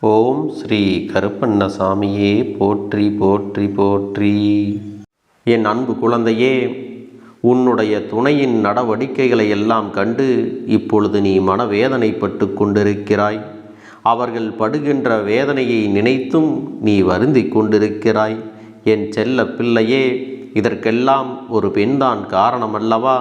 ஓம் ஸ்ரீ கருப்பண்ணசாமியே போற்றி போற்றி போற்றி. என் அன்பு குழந்தையே உன்னுடைய துணையின் நடவடிக்கைகளை எல்லாம் கண்டு இப்பொழுது நீ மனவேதனைப்பட்டு கொண்டிருக்கிறாய். அவர்கள் படுகின்ற வேதனையை நினைத்தும் நீ வருந்தி கொண்டிருக்கிறாய். என் செல்ல பிள்ளையே இதற்கெல்லாம் ஒரு பெண்தான் காரணமல்லவா?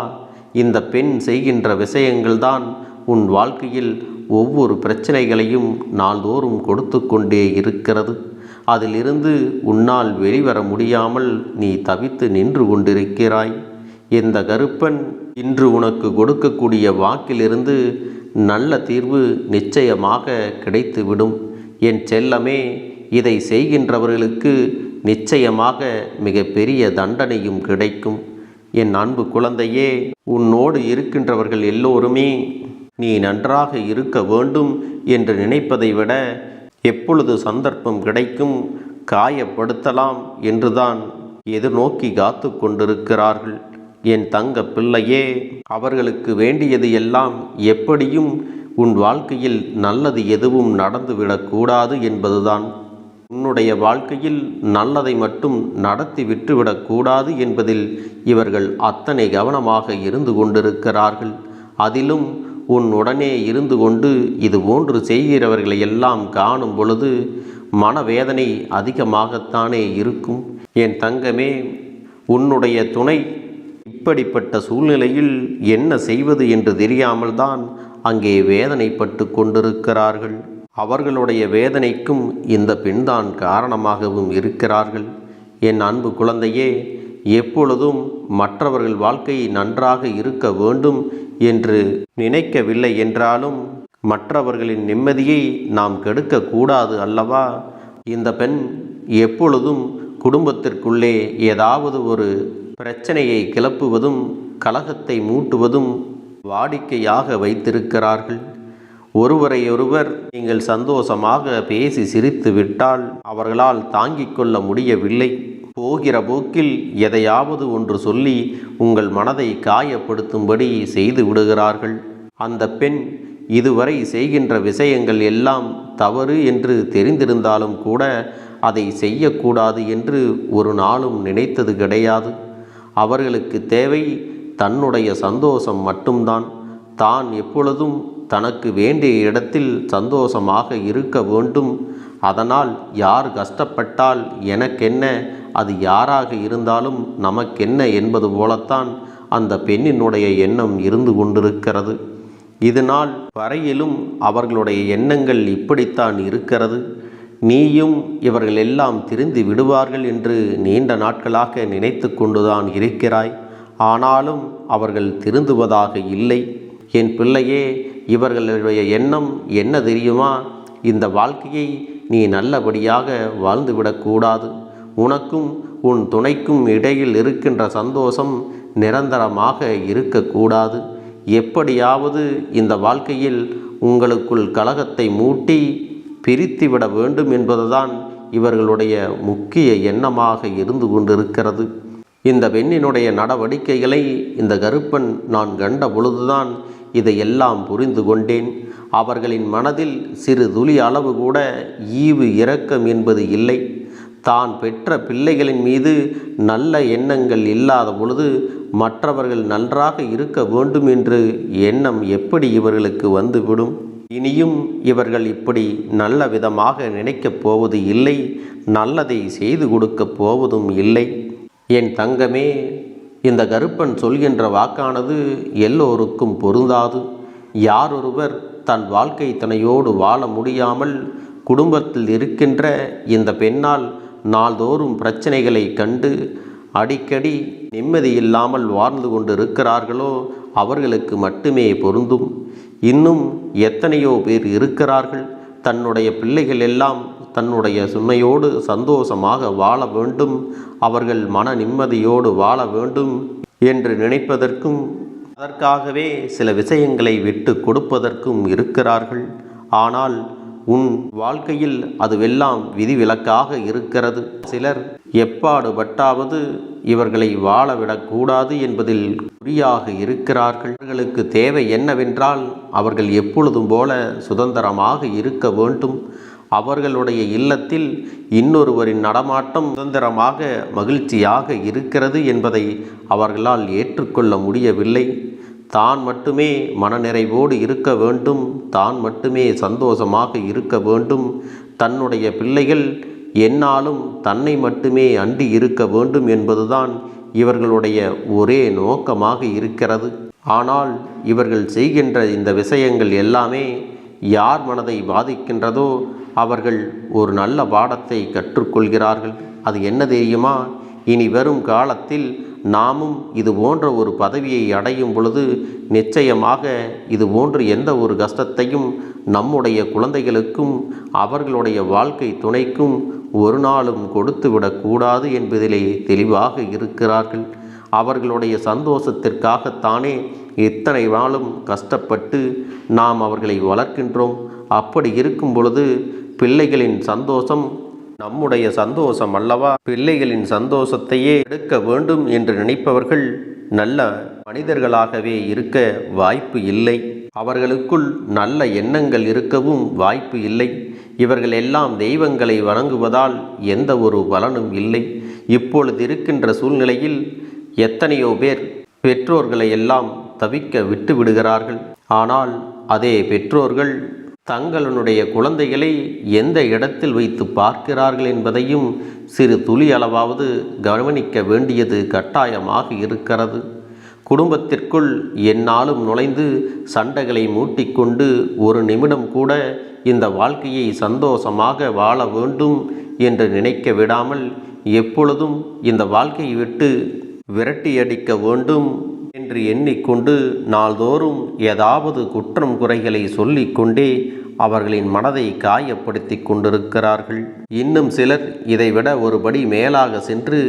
இந்த பெண் செய்கின்ற விஷயங்கள்தான் உன் வாழ்க்கையில் ஒவ்வொரு பிரச்சனைகளையும் நாள்தோறும் கொடுத்து கொண்டே இருக்கிறது. அதிலிருந்து உன்னால் வெளிவர முடியாமல் நீ தவித்து நின்று கொண்டிருக்கிறாய். இந்த கருப்பன் இன்று உனக்கு கொடுக்கக்கூடிய வாக்கிலிருந்து நல்ல தீர்வு நிச்சயமாக கிடைத்துவிடும். என் செல்லமே இதை செய்கின்றவர்களுக்கு நிச்சயமாக மிக பெரிய தண்டனையும் கிடைக்கும். என் அன்பு குழந்தையே உன்னோடு இருக்கின்றவர்கள் எல்லோருமே நீ நன்றாக இருக்க வேண்டும் என்று நினைப்பதை விட எப்பொழுது சந்தர்ப்பம் கிடைக்கும் காயப்படுத்தலாம் என்றுதான் எதிர்நோக்கி காத்து கொண்டிருக்கிறார்கள். என் தங்க பிள்ளையே அவர்களுக்கு வேண்டியது எல்லாம் எப்படியும் உன் வாழ்க்கையில் நல்லது எதுவும் நடந்துவிடக்கூடாது என்பதுதான். உன்னுடைய வாழ்க்கையில் நல்லதை மட்டும் நடத்தி விட்டுவிடக்கூடாது என்பதில் இவர்கள் அத்தனை கவனமாக இருந்து கொண்டிருக்கிறார்கள். அதிலும் உன் உடனே இருந்து கொண்டு இது போன்று செய்கிறவர்களை எல்லாம் காணும் பொழுது மனவேதனை அதிகமாகத்தானே இருக்கும். என் தங்கமே உன்னுடைய துணை இப்படிப்பட்ட சூழ்நிலையில் என்ன செய்வது என்று தெரியாமல் தான் அங்கே வேதனைப்பட்டு கொண்டிருக்கிறார்கள். அவர்களுடைய வேதனைக்கும் இந்த பெண்தான் காரணமாகவும் இருக்கிறார்கள். என் அன்பு குழந்தையே எப்பொழுதும் மற்றவர்கள் வாழ்க்கை நன்றாக இருக்க வேண்டும் என்று நினைக்கவில்லை என்றாலும் மற்றவர்களின் நிம்மதியை நாம் கெடுக்கக்கூடாது அல்லவா? இந்த பெண் எப்பொழுதும் குடும்பத்திற்குள்ளே ஏதாவது ஒரு பிரச்சனையை கிளப்புவதும் கலகத்தை மூட்டுவதும் வாடிக்கையாக வைத்திருக்கிறார்கள். ஒருவரையொருவர் நீங்கள் சந்தோஷமாக பேசி சிரித்து விட்டால் அவர்களால் தாங்கிக் கொள்ள முடியவில்லை. போகிற போக்கில் எதையாவது ஒன்று சொல்லி உங்கள் மனதை காயப்படுத்தும்படி செய்து விடுகிறார்கள். அந்த பெண் இதுவரை செய்கின்ற விஷயங்கள் எல்லாம் தவறு என்று தெரிந்திருந்தாலும் கூட அதை செய்யக்கூடாது என்று ஒரு நாளும் நினைத்தது கிடையாது. அவர்களுக்கு தேவை தன்னுடைய சந்தோஷம் மட்டும்தான். தான் எப்பொழுதும் தனக்கு வேண்டிய இடத்தில் சந்தோஷமாக இருக்க வேண்டும். அதனால் யார் கஷ்டப்பட்டால் எனக்கென்ன அது யாராக இருந்தாலும் நமக்கென்ன என்பது போலத்தான் அந்த பெண்ணினுடைய எண்ணம் இருந்து கொண்டிருக்கிறது. இதனால் வரையிலும் அவர்களுடைய எண்ணங்கள் இப்படித்தான் இருக்கிறது. நீயும் இவர்கள் எல்லாம் திருந்து விடுவார்கள் என்று நீண்ட நாட்களாக நினைத்து கொண்டுதான் இருக்கிறாய். ஆனாலும் அவர்கள் திருந்துவதாக இல்லை. என் பிள்ளையே இவர்களுடைய எண்ணம் என்ன தெரியுமா? இந்த வாழ்க்கையை நீ நல்லபடியாக வாழ்ந்துவிடக்கூடாது உனக்கும் உன் துணைக்கும் இடையில் இருக்கின்ற சந்தோஷம் நிரந்தரமாக இருக்கக்கூடாது. எப்படியாவது இந்த வாழ்க்கையில் உங்களுக்குள் கலகத்தை மூட்டி பிரித்துவிட வேண்டும் என்பதுதான் இவர்களுடைய முக்கிய எண்ணமாக இருந்து கொண்டிருக்கிறது. இந்த பெண்ணினுடைய நடவடிக்கைகளை இந்த கருப்பன் நான் கண்ட பொழுதுதான் இதையெல்லாம் புரிந்து கொண்டேன். அவர்களின் மனதில் சிறு துளி அளவு கூட ஈவு இரக்கம் என்பது இல்லை. தான் பெற்ற பிள்ளைகளின் மீது நல்ல எண்ணங்கள் இல்லாத பொழுது மற்றவர்கள் நன்றாக இருக்க வேண்டும் என்று எண்ணம் எப்படி இவர்களுக்கு வந்துவிடும்? இனியும் இவர்கள் இப்படி நல்ல விதமாக நினைக்கப் போவது இல்லை நல்லதை செய்து கொடுக்கப் போவதும் இல்லை. என் தங்கமே இந்த கருப்பன் சொல்கின்ற வாக்கானது எல்லோருக்கும் பொருந்தாது. யாரொருவர் தன் வாழ்க்கை தனையோடு வாழ முடியாமல் குடும்பத்தில் இருக்கின்ற இந்த பெண்ணால் நாள்தோறும் பிரச்சனைகளை கண்டு அடிக்கடி நிம்மதி இல்லாமல் வாழ்ந்து கொண்டு இருக்கிறார்களோ அவர்களுக்கு மட்டுமே பொருந்தும். இன்னும் எத்தனையோ பேர் இருக்கிறார்கள். தன்னுடைய பிள்ளைகள் எல்லாம் தன்னுடைய சுமையோடு சந்தோஷமாக வாழ வேண்டும். அவர்கள் மன நிம்மதியோடு வாழ வேண்டும் என்று நினைப்பதற்கும் அதற்காகவே சில விஷயங்களை விட்டு கொடுப்பதற்கும் இருக்கிறார்கள். ஆனால் உன் வாழ்க்கையில் அதுவெல்லாம் விதிவிலக்காக இருக்கிறது. சிலர் எப்பாடுபட்டாவது இவர்களை வாழவிடக்கூடாது என்பதில் குறியாக இருக்கிறார்கள். இவர்களுக்கு தேவை என்னவென்றால் அவர்கள் எப்பொழுதும் போல சுதந்திரமாக இருக்க வேண்டும். அவர்களுடைய இல்லத்தில் இன்னொருவரின் நடமாட்டம் சுதந்திரமாக மகிழ்ச்சியாக இருக்கிறது என்பதை அவர்களால் ஏற்றுக்கொள்ள முடியவில்லை. தான் மட்டுமே மனநிறைவோடு இருக்க வேண்டும் தான் மட்டுமே சந்தோஷமாக இருக்க வேண்டும். தன்னுடைய பிள்ளைகள் என்னாலும் தன்னை மட்டுமே அண்டி இருக்க வேண்டும் என்பதுதான் இவர்களுடைய ஒரே நோக்கமாக இருக்கிறது. ஆனால் இவர்கள் செய்கின்ற இந்த விஷயங்கள் எல்லாமே யார் மனதை பாதிக்கின்றதோ அவர்கள் ஒரு நல்ல பாடத்தை கற்றுக்கொள்கிறார்கள். அது என்ன தெரியுமா? இனி வரும் காலத்தில் நாமும் இது போன்ற ஒரு பதவியை அடையும் பொழுது நிச்சயமாக இது போன்று எந்த ஒரு கஷ்டத்தையும் நம்முடைய குழந்தைகளுக்கும் அவர்களுடைய வாழ்க்கை துணைக்கும் ஒரு நாளும் கொடுத்து விடக்கூடாது என்பதிலே தெளிவாக இருக்கிறார்கள். அவர்களுடைய சந்தோஷத்திற்காகத்தானே இத்தனை நாளும் கஷ்டப்பட்டு நாம் அவர்களை வளர்க்கின்றோம். அப்படி இருக்கும் பொழுது பிள்ளைகளின் சந்தோஷம் நம்முடைய சந்தோஷம் அல்லவா? பிள்ளைகளின் சந்தோஷத்தையே எடுக்க வேண்டும் என்று நினைப்பவர்கள் நல்ல மனிதர்களாகவே இருக்க வாய்ப்பு இல்லை. அவர்களுக்குள் நல்ல எண்ணங்கள் இருக்கவும் வாய்ப்பு இல்லை. இவர்கள் எல்லாம் தெய்வங்களை வணங்குவதால் எந்த ஒரு பலனும் இல்லை. இப்பொழுது இருக்கின்ற சூழ்நிலையில் எத்தனையோ பேர் பெற்றோர்களை எல்லாம் தவிக்க விட்டு விடுகிறார்கள் ஆனால் அதே பெற்றோர்கள் தங்களுடைய குழந்தைகளை எந்த இடத்தில் வைத்து பார்க்கிறார்கள் என்பதையும் சிறு துளி அளவாவது கவனிக்க வேண்டியது கட்டாயமாக இருக்கிறது. குடும்பத்திற்குள் என்னாலும் நுழைந்து சண்டைகளை மூட்டிக்கொண்டு ஒரு நிமிடம் கூட இந்த வாழ்க்கையை சந்தோஷமாக வாழ வேண்டும் என்று நினைக்க விடாமல் எப்பொழுதும் இந்த வாழ்க்கையை விட்டு விரட்டியடிக்க வேண்டும் என்று எண்ணிக்கொண்டு நாள்தோறும் ஏதாவது குற்றம் குறைகளை சொல்லிக்கொண்டே அவர்களின் மனதை காயப்படுத்தி கொண்டிருக்கிறார்கள். இன்னும் சிலர் இதைவிட ஒருபடி மேலாக சென்று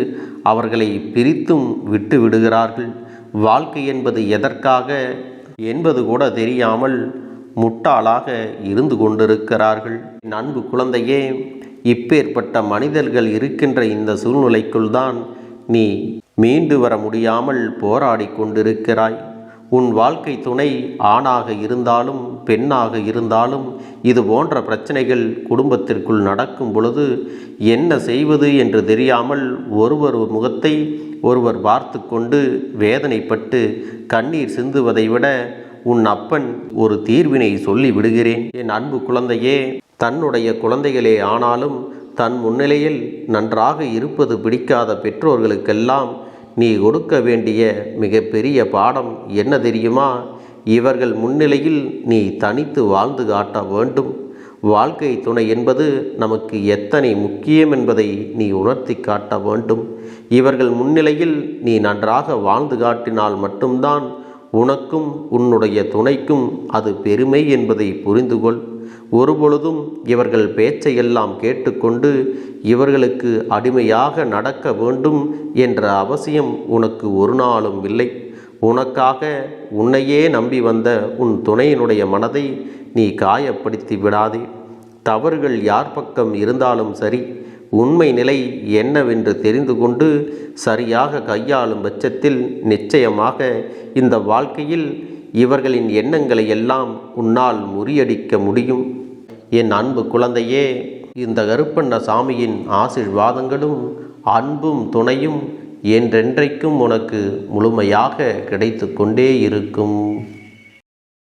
அவர்களை பிரித்தும் விட்டு விடுகிறார்கள் வாழ்க்கை என்பது எதற்காக என்பது கூட தெரியாமல் முட்டாளாக இருந்து கொண்டிருக்கிறார்கள். அன்பு குழந்தையே இப்பேற்பட்ட மனிதர்கள் இருக்கின்ற இந்த சூழ்நிலைக்குள் தான் நீ மீண்டு வர முடியாமல் போராடி கொண்டிருக்கிறாய். உன் வாழ்க்கை துணை ஆணாக இருந்தாலும் பெண்ணாக இருந்தாலும் இது போன்ற பிரச்சனைகள் குடும்பத்திற்குள் நடக்கும் பொழுது என்ன செய்வது என்று தெரியாமல் ஒருவர் முகத்தை ஒருவர் பார்த்து கொண்டு வேதனைப்பட்டு கண்ணீர் சிந்துவதை விட உன் அப்பன் ஒரு தீர்வினை சொல்லி விடுகிறேன். என் அன்பு குழந்தையே தன்னுடைய குழந்தைகளே ஆனாலும் தன் முன்னிலையில் நன்றாக இருப்பது பிடிக்காத பெற்றோர்களுக்கெல்லாம் நீ கொடுக்க வேண்டிய மிகப்பெரிய பாடம் என்ன தெரியுமா? இவர்கள் முன்னிலையில் நீ தனித்து வாழ்ந்து காட்ட வேண்டும். வாழ்க்கை துணை என்பது நமக்கு எத்தனை முக்கியம் என்பதை நீ உணர்த்தி காட்ட வேண்டும். இவர்கள் முன்னிலையில் நீ நன்றாக வாழ்ந்து காட்டினால் மட்டும்தான் உனக்கும் உன்னுடைய துணைக்கும் அது பெருமை என்பதை புரிந்துகொள். ஒருபொழுதும் இவர்கள் பேச்சையெல்லாம் கேட்டுக்கொண்டு இவர்களுக்கு அடிமையாக நடக்க வேண்டும் என்ற அவசியம் உனக்கு ஒரு நாளும் இல்லை. உனக்காக உன்னையே நம்பி வந்த உன் துணையினுடைய மனதை நீ காயப்படுத்தி விடாதே. தவறுகள் யார் பக்கம் இருந்தாலும் சரி உண்மை நிலை என்னவென்று தெரிந்து கொண்டு சரியாக கையாளும் பட்சத்தில் நிச்சயமாக இந்த வாழ்க்கையில் இவர்களின் எண்ணங்களை எல்லாம் உன்னால் முறியடிக்க முடியும். என் அன்பு குழந்தையே இந்த கருப்பண்ண சாமியின் ஆசிர்வாதங்களும் அன்பும் துணையும் என்றென்றைக்கும் உனக்கு முழுமையாக கிடைத்து கொண்டே இருக்கும்.